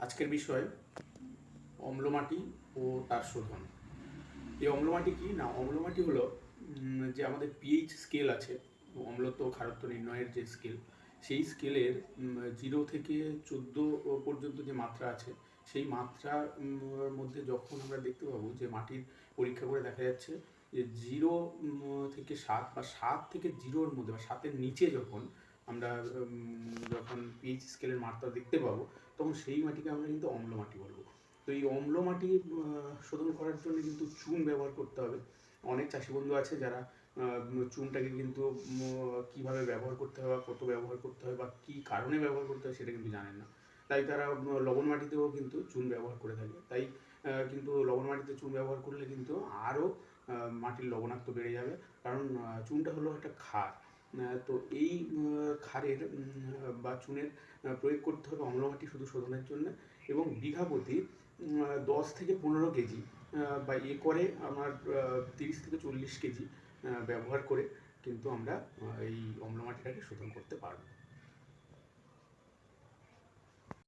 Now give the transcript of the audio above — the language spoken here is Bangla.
আজকের বিষয় অম্লমাটি ও তার শোধন। এই অম্লমাটি কি? না অম্লমাটি হলো যে আমাদের পিএইচ স্কেল আছে অম্লত্ব খারত্ব নির্ণয়ের যে স্কেল সেই স্কেলের জিরো থেকে চোদ্দ পর্যন্ত যে মাত্রা আছে সেই মাত্রা উম, মধ্যে যখন আমরা দেখতে পাবো যে মাটির পরীক্ষা করে দেখা যাচ্ছে যে জিরো থেকে সাত বা সাত থেকে জিরোর মধ্যে বা সাতের নিচে যখন আমরা যখন পিএইচ স্কেলের মাত্রা দেখতে পাবো, তখন সেই মাটিকে আমরা কিন্তু অম্ল মাটি বলব। তো এই অম্ল মাটি শোধন করার জন্য কিন্তু চুন ব্যবহার করতে হবে। অনেক চাষি বন্ধু আছে যারা চুনটাকে কিন্তু কীভাবে ব্যবহার করতে হয় বা কত ব্যবহার করতে হয় বা কি কারণে ব্যবহার করতে হয় সেটা কিন্তু জানেন না। তাই তারা লবণ মাটিতেও কিন্তু চুন ব্যবহার করে থাকে। তাই কিন্তু লবণ মাটিতে চুন ব্যবহার করলে কিন্তু আরও মাটির লবণাক্ত বেড়ে যাবে। কারণ চুনটা হলো একটা ক্ষার। তো এই ক্ষারের বা চুনের প্রয়োগ করতে হবে অম্ল মাটি শুধু শোধনের জন্য এবং বিঘা প্রতি দশ থেকে পনেরো কেজি বা একরে আমার তিরিশ থেকে চল্লিশ কেজি ব্যবহার করে কিন্তু আমরা এই অম্ল মাটিটাকে শোধন করতে পারব।